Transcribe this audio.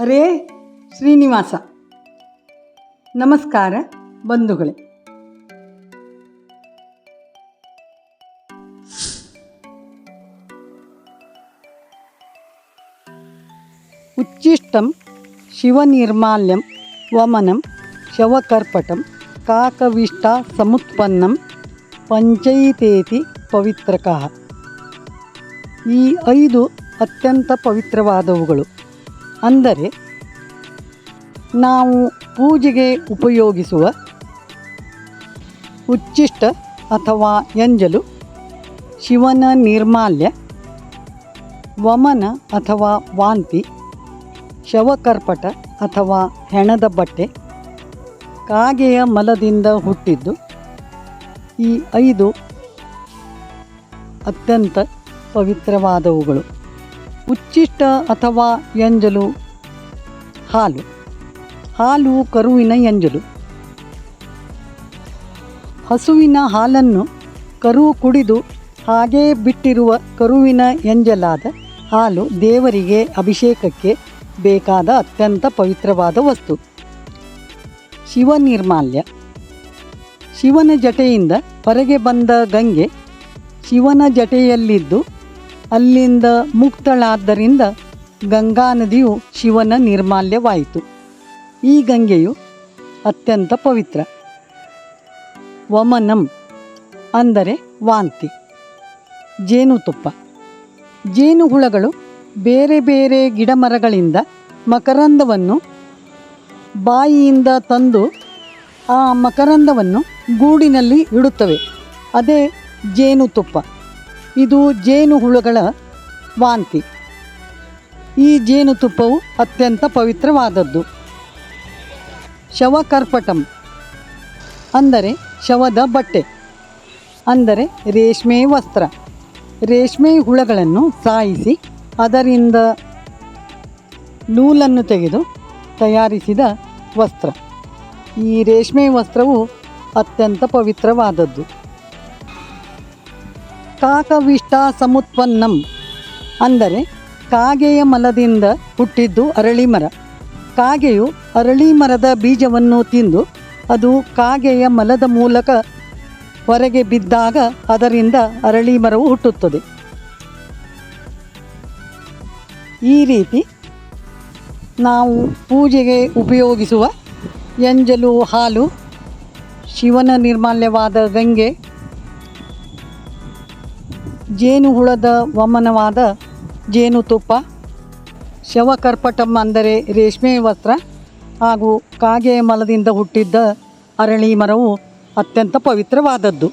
ಹರೇ ಶ್ರೀನಿವಾಸ. ನಮಸ್ಕಾರ ಬಂಧುಗಳೇ. ಉಚ್ಚಿಷ್ಟಂ ಶಿವನಿರ್ಮಾಲ್ಯಂ ವಮನಂ ಶವಕರ್ಪಟಂ ಕಾಕವಿಷ್ಟ ಸಮುತ್ಪನ್ನಂ ಪಂಚೈತೇತಿ ಪವಿತ್ರಕಃ. ಈ ಐದು ಅತ್ಯಂತ ಪವಿತ್ರವಾದವುಗಳು ಅಂದರೆ ನಾವು ಪೂಜೆಗೆ ಉಪಯೋಗಿಸುವ ಉಚ್ಚಿಷ್ಟ ಅಥವಾ ಎಂಜಲು, ಶಿವನ ನಿರ್ಮಾಲ್ಯ, ವಮನ ಅಥವಾ ವಾಂತಿ, ಶವಕರ್ಪಟ ಅಥವಾ ಹೆಣದ ಬಟ್ಟೆ, ಕಾಗೆಯ ಮಲದಿಂದ ಹುಟ್ಟಿದ್ದು ಈ ಐದು ಅತ್ಯಂತ ಪವಿತ್ರವಾದವುಗಳು. ಉಚ್ಚಿಷ್ಟ ಅಥವಾ ಎಂಜಲು? ಹಾಲು. ಹಾಲು ಕರುವಿನ ಎಂಜಲು. ಹಸುವಿನ ಹಾಲನ್ನು ಕರು ಕುಡಿದು ಹಾಗೇ ಬಿಟ್ಟಿರುವ ಕರುವಿನ ಎಂಜಲಾದ ಹಾಲು ದೇವರಿಗೆ ಅಭಿಷೇಕಕ್ಕೆ ಬೇಕಾದ ಅತ್ಯಂತ ಪವಿತ್ರವಾದ ವಸ್ತು. ಶಿವ ನಿರ್ಮಾಲ್ಯ. ಶಿವನ ಜಟೆಯಿಂದ ಹೊರಗೆ ಬಂದ ಗಂಗೆ ಶಿವನ ಜಟೆಯಲ್ಲಿದ್ದು ಅಲ್ಲಿಂದ ಮುಕ್ತಳಾದ್ದರಿಂದ ಗಂಗಾ ನದಿಯು ಶಿವನ ನಿರ್ಮಾಲ್ಯವಾಯಿತು. ಈ ಗಂಗೆಯು ಅತ್ಯಂತ ಪವಿತ್ರ. ವಮನಂ ಅಂದರೆ ವಾಂತಿ. ಜೇನುತುಪ್ಪ. ಜೇನುಹುಳಗಳು ಬೇರೆ ಬೇರೆ ಗಿಡಮರಗಳಿಂದ ಮಕರಂದವನ್ನು ಬಾಯಿಯಿಂದ ತಂದು ಆ ಮಕರಂದವನ್ನು ಗೂಡಿನಲ್ಲಿ ಇಡುತ್ತವೆ. ಅದೇ ಜೇನುತುಪ್ಪ. ಇದು ಜೇನುಹುಳುಗಳ ವಾಂತಿ. ಈ ಜೇನುತುಪ್ಪವು ಅತ್ಯಂತ ಪವಿತ್ರವಾದದ್ದು. ಶವಕರ್ಪಟಂ ಅಂದರೆ ಶವದ ಬಟ್ಟೆ, ಅಂದರೆ ರೇಷ್ಮೆ ವಸ್ತ್ರ. ರೇಷ್ಮೆ ಹುಳಗಳನ್ನು ಸಾಯಿಸಿ ಅದರಿಂದ ನೂಲನ್ನು ತೆಗೆದು ತಯಾರಿಸಿದ ವಸ್ತ್ರ. ಈ ರೇಷ್ಮೆ ವಸ್ತ್ರವು ಅತ್ಯಂತ ಪವಿತ್ರವಾದದ್ದು. ಕಾಕವಿಷ್ಟ ಸಮುತ್ಪನ್ನಂ ಅಂದರೆ ಕಾಗೆಯ ಮಲದಿಂದ ಹುಟ್ಟಿದ್ದು ಅರಳಿ ಮರ ಕಾಗೆಯು ಅರಳಿ ಮರದ ಬೀಜವನ್ನು ತಿಂದು ಅದು ಕಾಗೆಯ ಮಲದ ಮೂಲಕ ಹೊರಗೆ ಬಿದ್ದಾಗ ಅದರಿಂದ ಅರಳಿ ಮರವು ಹುಟ್ಟುತ್ತದೆ. ಈ ರೀತಿ ನಾವು ಪೂಜೆಗೆ ಉಪಯೋಗಿಸುವ ಎಂಜಲು ಹಾಲು, ಶಿವನ ನಿರ್ಮಾಲ್ಯವಾದ ಗಂಗೆ ಜೇನುಹುಳದ ವಮನವಾದ ಜೇನುತುಪ್ಪ ಶವಕರ್ಪಟಂ ಅಂದರೆ ರೇಷ್ಮೆ ವಸ್ತ್ರ ಹಾಗೂ ಕಾಗೆಯ ಮಲದಿಂದ ಹುಟ್ಟಿದ್ದ ಅರಳಿ ಮರವು ಅತ್ಯಂತ ಪವಿತ್ರವಾದದ್ದು.